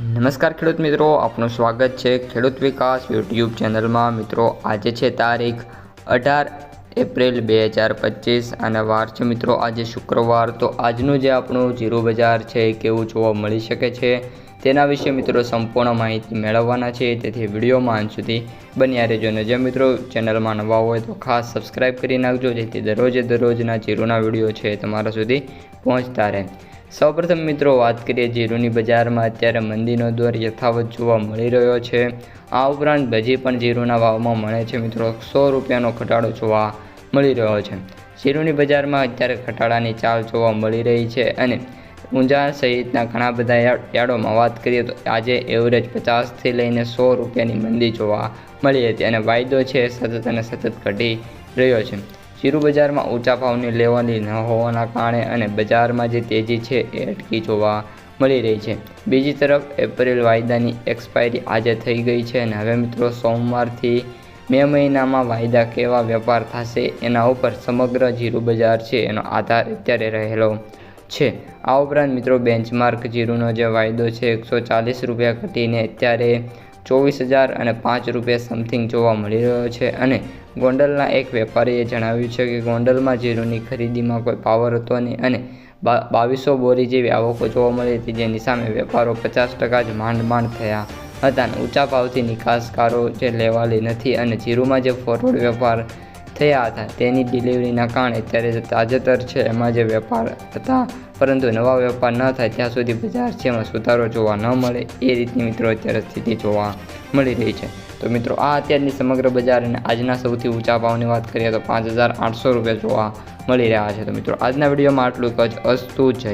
નમસ્કાર ખેડૂત મિત્રો, આપનું સ્વાગત છે ખેડૂત વિકાસ યુટ્યુબ ચેનલમાં. મિત્રો, આજે છે તારીખ અઢાર એપ્રિલ બે હજાર પચીસ અને વાર છે મિત્રો આજે શુક્રવાર. તો આજનું જે આપણું જીરું બજાર છે કેવું જોવા મળી શકે છે તેના વિશે મિત્રો સંપૂર્ણ માહિતી મેળવવાના છે. તેથી વિડીયોમાં અંત સુધી બન્યા રહેજો અને જે મિત્રો ચેનલમાં નવા હોય તો ખાસ સબસ્ક્રાઈબ કરી નાખજો, જેથી દરરોજે દરરોજના જીરોના વીડિયો છે તમારા સુધી પહોંચતા રહે. સૌપ્રથમ મિત્રો વાત કરીએ જીરુની બજારમાં. અત્યારે મંદીનો દોર યથાવત જોવા મળી રહ્યો છે. આ ઉપરાંત હજી પણ જીરુના ભાવમાં મળે છે મિત્રો. સો રૂપિયાનો ઘટાડો જોવા મળી રહ્યો છે. જીરુની બજારમાં અત્યારે ઘટાડાની ચાલ જોવા મળી રહી છે અને ઊંઝા સહિતના ઘણા બધા યાર્ડોમાં વાત કરીએ તો આજે એવરેજ પચાસથી લઈને સો રૂપિયાની મંદી જોવા મળી હતી અને વાયદો છે સતત અને સતત ઘટી રહ્યો છે. જીરું બજારમાં ઊંચા ભાવની લેવાની ન હોવાના કારણે અને બજારમાં જે તેજી છે એ અટકી જોવા મળી રહી છે. બીજી તરફ એપ્રિલ વાયદાની એક્સપાયરી આજે થઈ ગઈ છે અને હવે મિત્રો સોમવારથી મે મહિનામાં વાયદા કેવા વેપાર થશે એના ઉપર સમગ્ર જીરું બજાર છે એનો આધાર અત્યારે રહેલો છે. આ ઉપરાંત મિત્રો બેન્ચમાર્ક જીરુનો જે વાયદો છે એકસો ચાલીસ રૂપિયા ઘટીને અત્યારે ચોવીસ હજાર અને પાંચ રૂપિયા સમથિંગ જોવા મળી રહ્યો છે. અને ગોંડલના એક વેપારીએ જણાવ્યું છે કે ગોંડલમાં જીરુની ખરીદીમાં કોઈ પાવર હતો નહીં અને બા, બાવીસો બોરી જેવી આવકો જોવા મળી હતી, જેની સામે વેપારો પચાસ ટકા જ માંડ માંડ થયા હતા અને ઊંચા ભાવથી નિકાસકારો જે લેવાલી નથી અને જીરુમાં જે ફોરવર્ડ વેપાર થયા હતા. તેની ડિલિવરીના કારણે અત્યારે જે તાજેતર છે, એમાં જે વેપાર હતા, પરંતુ નવા વેપાર ન થાય ત્યાં સુધી બજાર છે એમાં સુધારો જોવા ન મળે. એ રીતની મિત્રો અત્યારે સ્થિતિ જોવા મળી રહી છે. તો મિત્રો, આ અત્યારની સમગ્ર બજાર અને આજના સૌથી ઊંચા ભાવની વાત કરીએ તો પાંચ હજાર આઠસો રૂપિયા જોવા મળી રહ્યા છે. તો મિત્રો, આજના વિડીયોમાં આટલું જ. અસ્તુ જય